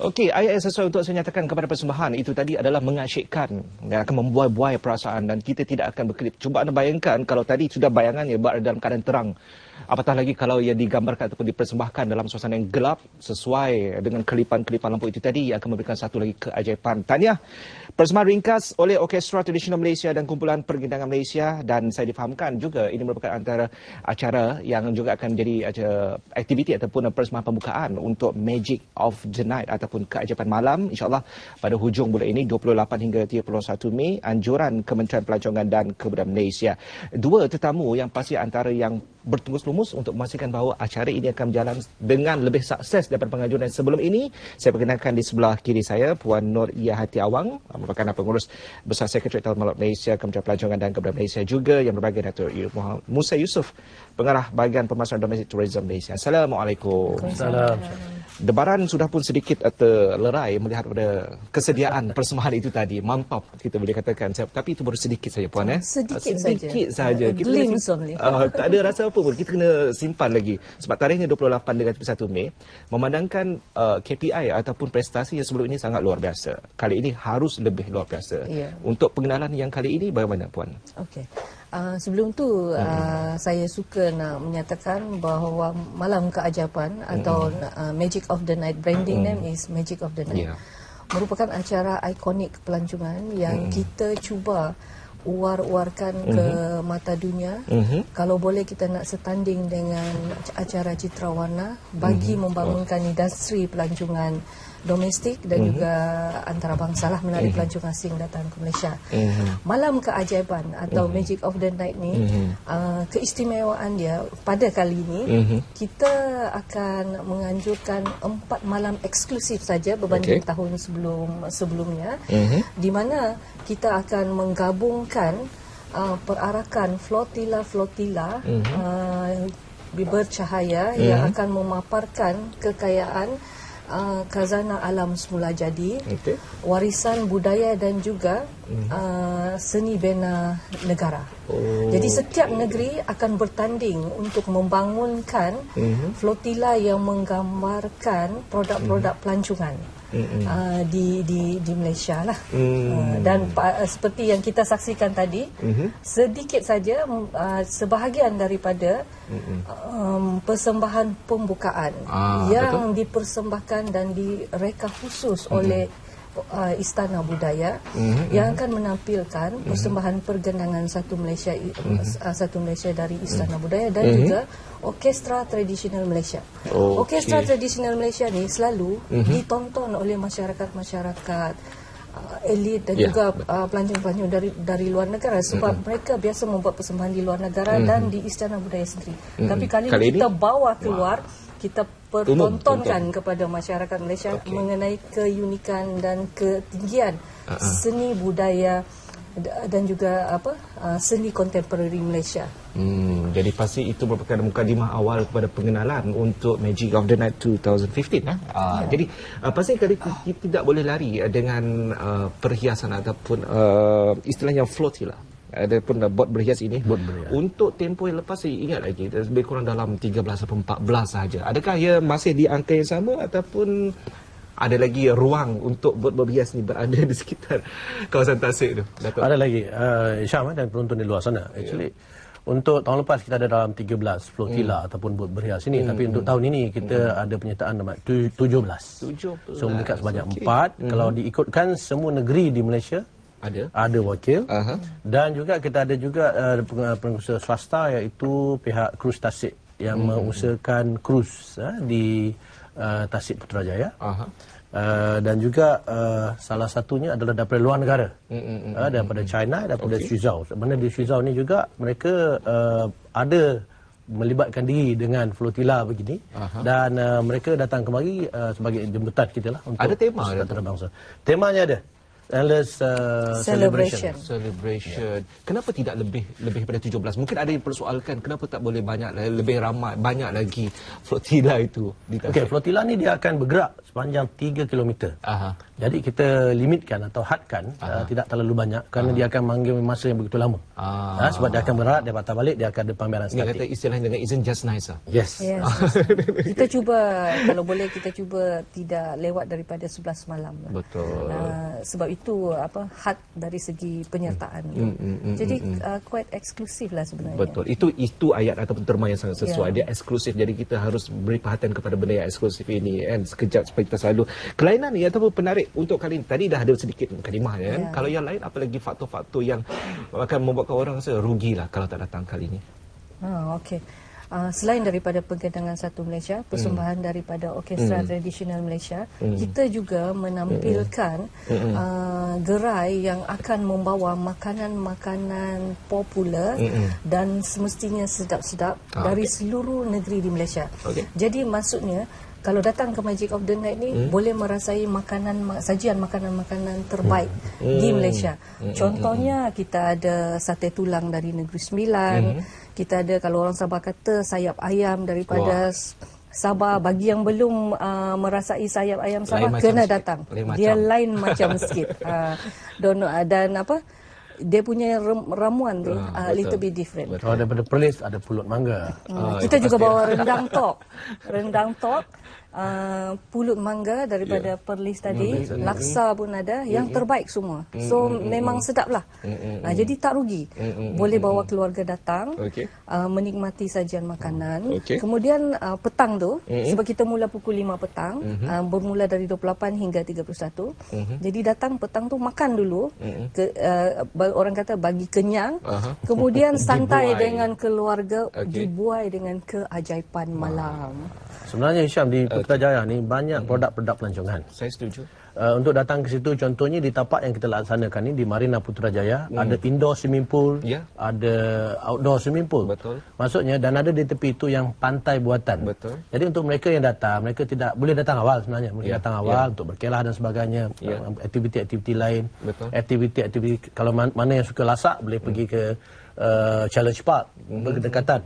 Okey, ayat yang sesuai untuk saya nyatakan kepada persembahan itu tadi adalah mengasyikkan, yang akan membuai-buai perasaan dan kita tidak akan berkelip. Cuba anda bayangkan kalau tadi sudah bayangannya berada dalam keadaan terang. Apatah lagi kalau ia digambarkan ataupun dipersembahkan dalam suasana yang gelap sesuai dengan kelipan-kelipan lampu itu tadi akan memberikan satu lagi keajaiban. Tahniah persembahan ringkas oleh Orkestra Tradisional Malaysia dan Kumpulan Pergindangan Malaysia dan saya difahamkan juga ini merupakan antara acara yang juga akan menjadi aktiviti ataupun persembahan pembukaan untuk Magic of the Night ataupun keajaiban malam insyaAllah pada hujung bulan ini 28 hingga 31 Mei anjuran Kementerian Pelancongan dan Kebudayaan Malaysia. Dua tetamu yang pasti antara yang bertunggus-lumus untuk memastikan bahawa acara ini akan berjalan dengan lebih sukses daripada pengajuan sebelum ini. Saya perkenalkan di sebelah kiri saya Puan Nur Yahati Awang merupakan pengurus besar Sekretariat Tahun Malam Malaysia, Kementerian Pelancongan dan Kebudayaan Malaysia juga yang berbagai Datuk Musa Yusof, pengarah bahagian pemasaran domestik tourism Malaysia. Assalamualaikum. Assalamualaikum. Debaran sudah pun sedikit terlerai melihat pada kesediaan persembahan itu tadi. Mantap kita boleh katakan. Tapi itu baru sedikit saja Puan. Eh? Sedikit, sedikit saja. Glimpse only. Uh, tak ada rasa apa pun. Kita kena simpan lagi. Sebab tarikhnya 28 dengan 31 Mei. Memandangkan uh, KPI ataupun prestasi yang sebelum ini sangat luar biasa. Kali ini harus lebih luar biasa. Yeah. Untuk pengenalan yang kali ini bagaimana Puan? Okey. Uh, sebelum tu uh, hmm. saya suka nak menyatakan bahawa malam keajaban hmm. atau uh, Magic of the Night branding hmm. name is Magic of the Night. Yeah. Merupakan acara ikonik pelancongan yang hmm. kita cuba uar-uarkan mm-hmm. ke mata dunia. Mm-hmm. Kalau boleh kita nak setanding dengan acara Citra Warna bagi mm-hmm. membangunkan oh. industri pelancongan domestik dan mm-hmm. juga antarabangsa lah menarik mm-hmm. pelancong asing datang ke Malaysia. Mm-hmm. Malam keajaiban atau mm-hmm. Magic of the Night ni mm-hmm. uh, keistimewaan dia pada kali ini mm-hmm. kita akan menganjurkan empat malam eksklusif saja berbanding okay. tahun sebelum sebelumnya mm-hmm. di mana kita akan menggabungkan uh, perarakan flotila-flotila mm-hmm. uh, bercahaya mm-hmm. yang akan memaparkan kekayaan uh, kazana alam semula jadi, okay. warisan budaya dan juga mm. uh, seni bina negara. Oh. Jadi setiap negeri akan bertanding untuk membangunkan mm-hmm. flotila yang menggambarkan produk-produk mm. pelancongan. Mm-hmm. Uh, di di di Malaysia lah mm. uh, dan uh, seperti yang kita saksikan tadi mm-hmm. sedikit saja uh, sebahagian daripada mm-hmm. um, persembahan pembukaan ah, yang betul? dipersembahkan dan direka khusus mm-hmm. oleh uh, Istana Budaya mm-hmm. yang akan menampilkan mm-hmm. persembahan pergendangan satu Malaysia mm-hmm. uh, satu Malaysia dari Istana mm-hmm. Budaya dan mm-hmm. juga Orkestra Tradisional Malaysia. Oh, Orkestra okay. Tradisional Malaysia ni selalu mm-hmm. ditonton oleh masyarakat-masyarakat uh, elit dan yeah. juga uh, pelancong-pelancong dari dari luar negara sebab mm-hmm. mereka biasa membuat persembahan di luar negara mm-hmm. dan di Istana Budaya sendiri. Mm-hmm. Tapi kali, kali ini kita bawa keluar wow kita pertontonkan kepada masyarakat Malaysia okay. mengenai keunikan dan ketinggian uh-huh. seni budaya dan juga apa uh, seni kontemporari Malaysia. Hmm, jadi pasti itu merupakan mukadimah awal kepada pengenalan untuk Magic of the Night 2015 eh. Uh, ya. Jadi uh, pasti kali kita tidak boleh lari dengan uh, perhiasan ataupun uh, istilahnya float lah ada pun bot berhias ini bot berhias. untuk tempoh yang lepas saya ingat lagi lebih kurang dalam 13 atau 14 saja adakah ia masih di angka yang sama ataupun ada lagi ruang untuk bot berhias ni berada di sekitar kawasan Tasik tu Datuk. ada lagi uh, Syam eh, dan penonton di luar sana actually yeah. Untuk tahun lepas kita ada dalam 13 flotilla hmm. ataupun bot berhias ini hmm. tapi untuk tahun ini kita hmm. ada penyertaan dalam 17. 17. So meningkat sebanyak okay. 4. Hmm. Kalau diikutkan semua negeri di Malaysia ada ada wakil uh-huh. dan juga kita ada juga uh, pengusaha swasta iaitu pihak krus tasik yang hmm. mengusahakan krus uh, di uh, Tasik Putrajaya uh-huh. uh, dan juga uh, salah satunya adalah daripada luar negara uh, daripada China daripada okay. Suzhou sebenarnya di Suzhou ni juga mereka uh, ada melibatkan diri dengan flotilla begini Aha. dan uh, mereka datang kemari uh, sebagai jemputan kita lah untuk ada tema ada bangsa temanya ada endless uh, celebration. Celebration. Yeah. Kenapa tidak lebih lebih daripada 17? Mungkin ada yang persoalkan kenapa tak boleh banyak lebih ramai banyak lagi flotilla itu. Okey, flotilla ni dia akan bergerak sepanjang 3 km. Aha. Jadi kita limitkan atau hadkan uh, tidak terlalu banyak kerana dia akan manggil masa yang begitu lama. Ah. Ha, sebab dia akan berat, dia patah balik, dia akan ada pameran Dia kata statik. istilahnya dengan isn't just nice lah. Yes. Yes. kita cuba kalau boleh kita cuba tidak lewat daripada 11 malam lah. Betul. Uh, sebab itu apa had dari segi penyertaan. mm, Jadi uh, quite eksklusif lah sebenarnya. Betul. Itu itu ayat ataupun terma yang sangat sesuai. Ya. Dia eksklusif. Jadi kita harus beri perhatian kepada benda yang eksklusif ini kan sekejap kita selalu kelainan ni ataupun penarik untuk kali ini tadi dah ada sedikit kalimah ya kan. Ya. Kalau yang lain apa lagi faktor-faktor yang akan membuatkan orang rasa rugilah kalau tak datang kali ini. Ha, okey. Uh, selain daripada Pergendangan Satu Malaysia, persembahan daripada Orkestra Tradisional Malaysia, kita juga menampilkan uh, gerai yang akan membawa makanan-makanan popular dan semestinya sedap-sedap Ah, dari okey. seluruh negeri di Malaysia. Okey. Jadi maksudnya kalau datang ke Magic of the Night ni boleh merasai makanan ma- sajian makanan-makanan terbaik di Malaysia. Contohnya kita ada sate tulang dari Negeri Sembilan. Kita ada kalau orang Sabah kata sayap ayam daripada s- Sabah bagi yang belum uh, merasai sayap ayam Sabah macam kena sikit. datang. Lain Dia macam. lain macam sikit. Uh, uh, dan apa dia punya ram- ramuan tu uh, little bit different. Kalau daripada Perlis ada pulut mangga. Hmm, kita juga bawa rendang tok. Rendang tok, uh, pulut mangga daripada yeah. Perlis tadi, laksa pun ada, yang terbaik semua. So memang sedap lah. Uh, jadi tak rugi. Boleh bawa keluarga datang, Okey. uh, menikmati sajian makanan. Okey. Kemudian uh, petang tu, sebab kita mula pukul 5 petang, uh, bermula dari 28 hingga 31. Jadi datang petang tu makan dulu. Ke, uh, orang kata bagi kenyang. Aha. Kemudian santai Dibuai. dengan keluarga, Okey. dibuai dengan keajaiban malam. Sebenarnya Hisham di Putrajaya ni banyak produk-produk pelancongan. Saya setuju. Uh, untuk datang ke situ contohnya di tapak yang kita laksanakan ni di Marina Putrajaya ada indoor swimming pool, Ya. ada outdoor swimming pool. Betul. Maksudnya dan ada di tepi itu yang pantai buatan. Betul. Jadi untuk mereka yang datang, mereka tidak boleh datang awal sebenarnya. Mereka Ya, datang awal untuk berkelah dan sebagainya, Ya. uh, aktiviti-aktiviti lain. Betul. Aktiviti-aktiviti kalau man- mana yang suka lasak boleh pergi ke uh, Challenge Park Mhm. berdekatan.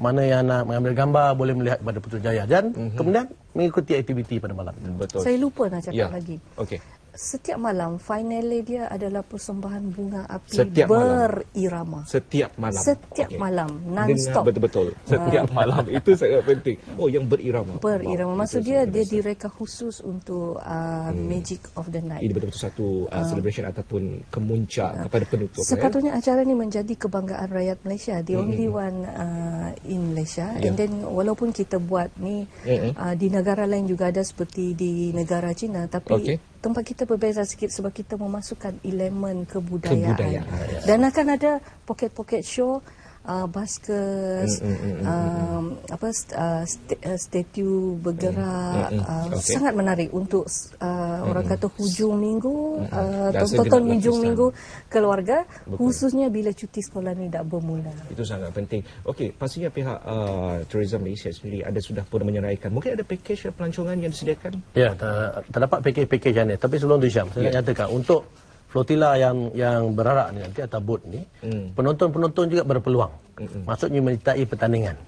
Mana yang nak mengambil gambar boleh melihat kepada Putrajaya dan kemudian mengikuti aktiviti pada malam. Betul. Saya lupa nak cakap ya. lagi. Okey. Setiap malam, finally dia adalah persembahan bunga api Setiap malam. berirama. Setiap malam. Setiap Okey. malam, Dengar non-stop. betul-betul. Setiap malam. Itu sangat penting. Oh, yang berirama. Berirama. Wow, Maksud dia, dia direka khusus untuk uh, Magic of the Night. Ini betul-betul satu uh, celebration ataupun kemuncak kepada penutup. ya. Sepatutnya acara ni menjadi kebanggaan rakyat Malaysia. The only one uh, in Malaysia. Ya. And then walaupun kita buat ni Mm-mm. uh, di negara lain juga ada seperti di negara China. Tapi Okey. Tempat kita berbeza sikit sebab kita memasukkan elemen kebudayaan. Kebudayaan, ya. Dan akan ada pocket-pocket show. Uh, baskers, Mm, um, apa st- uh, st- uh, statue bergerak, Mm, mm, uh, okey. sangat menarik untuk uh, orang kata hujung minggu, uh, Rasa tonton genap hujung minggu keluarga khususnya bila cuti sekolah ni dah bermula. Itu sangat penting. Okey, pastinya pihak uh, Tourism Malaysia sendiri ada sudah pun menyeraikan. Mungkin ada package pelancongan yang disediakan? Ya, ter- terdapat pakej-pakej yang ni. Tapi sebelum tu Syam, saya Ya. nak nyatakan untuk flotilla yang yang berarak ni nanti atau bot ni, Hmm. penonton-penonton juga berpeluang. Maksudnya menyertai pertandingan.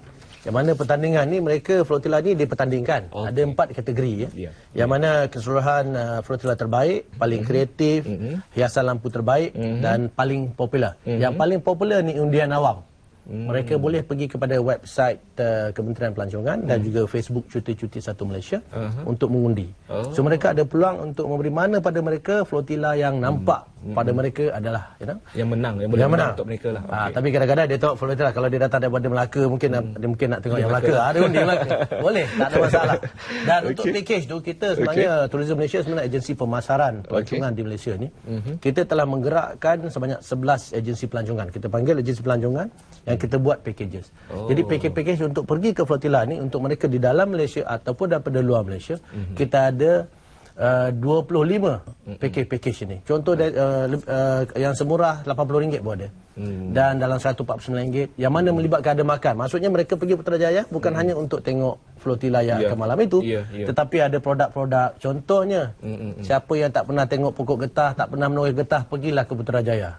Yang mana pertandingan ni mereka flotilla ni dipertandingkan. Okey. Ada empat kategori ya. Ya. Yang mana keseluruhan uh, flotilla terbaik, paling kreatif, hiasan lampu terbaik dan paling popular. Yang paling popular ni undian awam. Mereka boleh pergi kepada website uh, Kementerian Pelancongan dan juga Facebook Cuti-Cuti Satu Malaysia untuk mengundi. Oh. So mereka ada peluang untuk memberi mana pada mereka flotilla yang nampak pada mereka adalah you know, Yang menang, yang boleh yang menang menang untuk mereka lah. Ah, Okey. tapi kadang-kadang dia tengok flotilla kalau dia datang daripada Melaka mungkin nak dia mungkin nak tengok yang Melaka. Melaka. Ah, dia Melaka. Boleh, tak ada masalah. Dan untuk Okey. package tu kita sebenarnya Tourism Malaysia sebenarnya agensi pemasaran pelancongan di Malaysia ni. Mhm. Kita telah menggerakkan sebanyak 11 agensi pelancongan. Kita panggil agensi pelancongan yang kita buat packages. Oh. Jadi package-package untuk pergi ke flotilla ni untuk mereka di dalam Malaysia ataupun daripada luar Malaysia, Mhm. kita ada uh, 25 package-package ini. Contoh dari, uh, uh, yang semurah RM80 pun ada. Hmm. Dan dalam RM149 yang mana melibatkan ada makan. Maksudnya mereka pergi Putrajaya bukan hanya untuk tengok flotilla yang Hmm. Ya. akan malam itu, Ya, ya. tetapi ada produk-produk. Contohnya, Hmm, siapa yang tak pernah tengok pokok getah, tak pernah menulis getah, pergilah ke Putrajaya.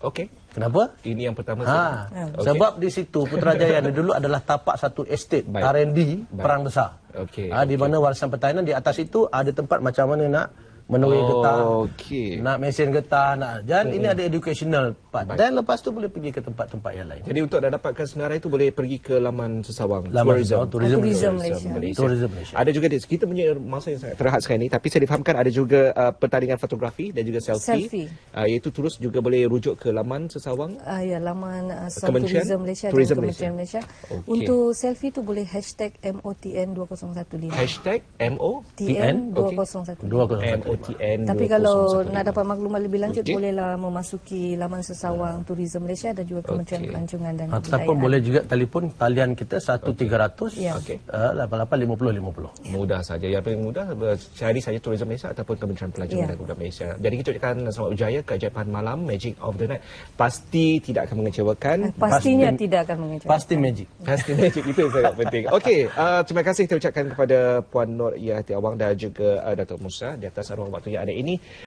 Okey. Kenapa? Ini yang pertama. Ha, Okey. sebab di situ Putrajaya ni dulu adalah tapak satu estate Baik. R&D perang besar. Okey, Ha, di mana warisan pertanian di atas itu ada tempat macam mana nak menuai Oh, getah, okey. nak mesin getah, nak dan ini ada educational part. Dan lepas tu boleh pergi ke tempat-tempat yang lain. Jadi untuk dah dapatkan senarai itu boleh pergi ke laman sesawang Laman tourism. Sesawang, tourism Tourism Tourism Malaysia. Tourism Malaysia. Ada juga di- kita punya masa yang sangat terhad sekarang ni tapi saya difahamkan ada juga uh, pertandingan fotografi dan juga selfie. Selfie. Uh, iaitu terus juga boleh rujuk ke laman sesawang. Uh, ya, laman uh, Kementerian? Tourism Malaysia Tourism dan Kementerian Malaysia. Okey. Untuk selfie tu boleh hashtag MOTN2015. Hashtag MO TN2015. Dua kosong satu. MOTN Tapi kalau nak dapat maklumat lebih lanjut Okey. bolehlah memasuki laman sesawang Tourism Malaysia dan juga Kementerian Okey. Pelancongan dan Ataupun Kebudayaan. boleh juga telefon talian kita 1300 Ya. Okey. uh, 88 50 50. Mudah saja. Yang paling mudah uh, cari saja Tourism Malaysia ataupun Kementerian Pelancongan Ya. dan Kebudayaan Malaysia. Jadi kita ucapkan selamat berjaya keajaiban malam Magic of the Night. Pasti tidak akan mengecewakan. Pastinya Pasti- tidak akan mengecewakan. Pasti magic. Pasti magic itu yang sangat penting. Okey, uh, terima kasih kita ucapkan kepada Puan Nur Yati Awang dan juga uh, Datuk Musa di atas ruang waktu yang ada ini.